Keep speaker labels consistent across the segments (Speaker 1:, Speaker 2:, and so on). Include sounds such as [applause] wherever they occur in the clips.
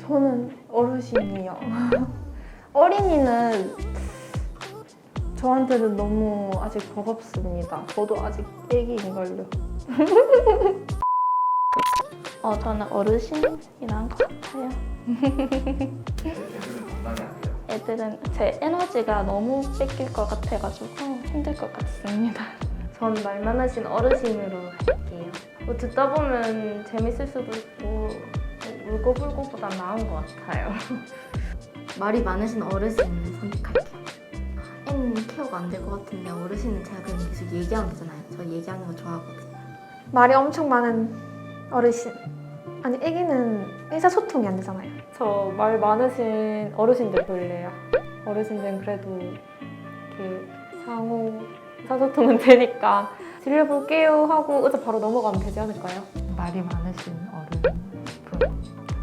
Speaker 1: 저는 어르신이요. [laughs] 어린이는 저한테는 너무 아직 버겁습니다. 저도 아직 애기인걸요. [laughs]
Speaker 2: 어, 저는 어르신이 나은 것 같아요. [laughs]
Speaker 3: 애들은
Speaker 2: 제 에너지가 너무 뺏길 것 같아가지고 힘들 것 같습니다.
Speaker 1: 전말 많으신 어르신으로 할게요. 뭐 듣다 보면 재밌을 수도 있고 울고불고보다 나은 것 같아요. [laughs]
Speaker 4: 말이 많으신 어르신 선택할게요. 애는 케어가 안 될 것 같은데 어르신은 제가 그냥 계속 얘기하면 되잖아요. 저 얘기하는 거 좋아하거든요.
Speaker 5: 말이 엄청 많은 어르신. 아니, 애기는 의사소통이 안 되잖아요.
Speaker 1: 저 말 많으신 어르신들 볼래요. 어르신들은 그래도 이렇게 상호 의 사소통은 되니까 질려볼게요 하고 의자 바로 넘어가면 되지 않을까요?
Speaker 6: 말이 많으신 어른분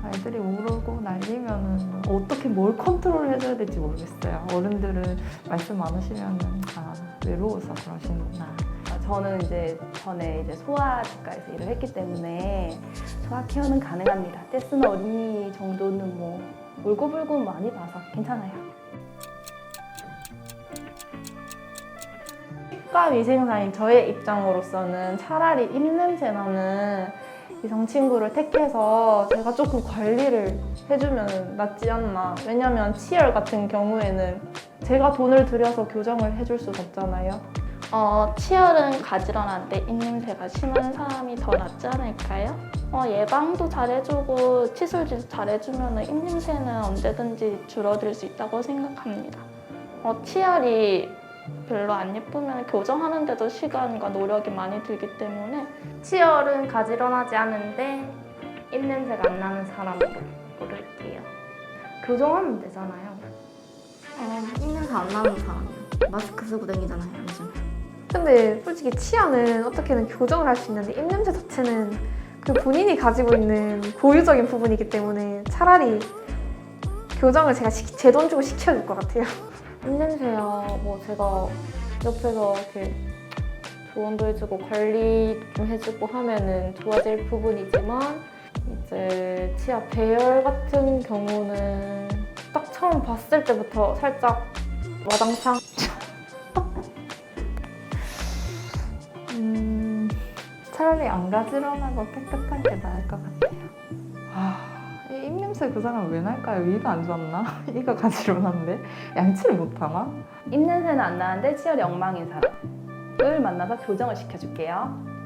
Speaker 6: 아이들이 울고 날리면은 어떻게 뭘 컨트롤 해줘야 될지 모르겠어요 어른들은 말씀 많으시면은 아 외로워서 그러시는구나
Speaker 7: 아, 저는 이제 전에 이제 소아치과에서 일을 했기 때문에 소아 케어는 가능합니다. 떼쓰는 어린이 정도는 뭐 울고불고 많이 봐서 괜찮아요. 치과 위생사인 저의 입장으로서는 차라리 입냄새 나는 이성 친구를 택해서 제가 조금 관리를 해주면 낫지 않나. 왜냐면 치열 같은 경우에는 제가 돈을 들여서 교정을 해줄 수가 없잖아요.
Speaker 2: 어, 치열은 가지런한데 입냄새가 심한 사람이 더 낫지 않을까요? 어, 예방도 잘해주고 치술도 잘해주면 입냄새는 언제든지 줄어들 수 있다고 생각합니다. 어, 치열이 별로 안 예쁘면 교정하는데도 시간과 노력이 많이 들기 때문에
Speaker 1: 치열은 가지런하지 않은데 입냄새가 안 나는 사람으로 고를게요. 교정하면 되잖아요.
Speaker 4: 어, 입냄새 안 나는 사람이요. 마스크 쓰고 다니잖아요, 요즘.
Speaker 5: 근데 솔직히 치아는 어떻게든 교정을 할 수 있는데 입냄새 자체는 그 본인이 가지고 있는 고유적인 부분이기 때문에 차라리 교정을 제가 제 돈 주고 시켜야 될것 같아요.
Speaker 1: 입냄새야 뭐 제가 옆에서 이렇게 조언도 해주고 관리 좀 해주고 하면은 좋아질 부분이지만 이제 치아 배열 같은 경우는 딱 처음 봤을 때부터 살짝 와장창. [laughs]
Speaker 6: 음 차라리 안 가지런하고 깨끗한 게 나을 것 같아요. 아, 이 입냄새 그 사람 왜 날까요? 위가 안 좋았나? [laughs] 이가 가지런한데 양치를 못 하나?
Speaker 7: 입냄새는 안 나는데 치열이 엉망인 사람을 만나서 교정을 시켜줄게요.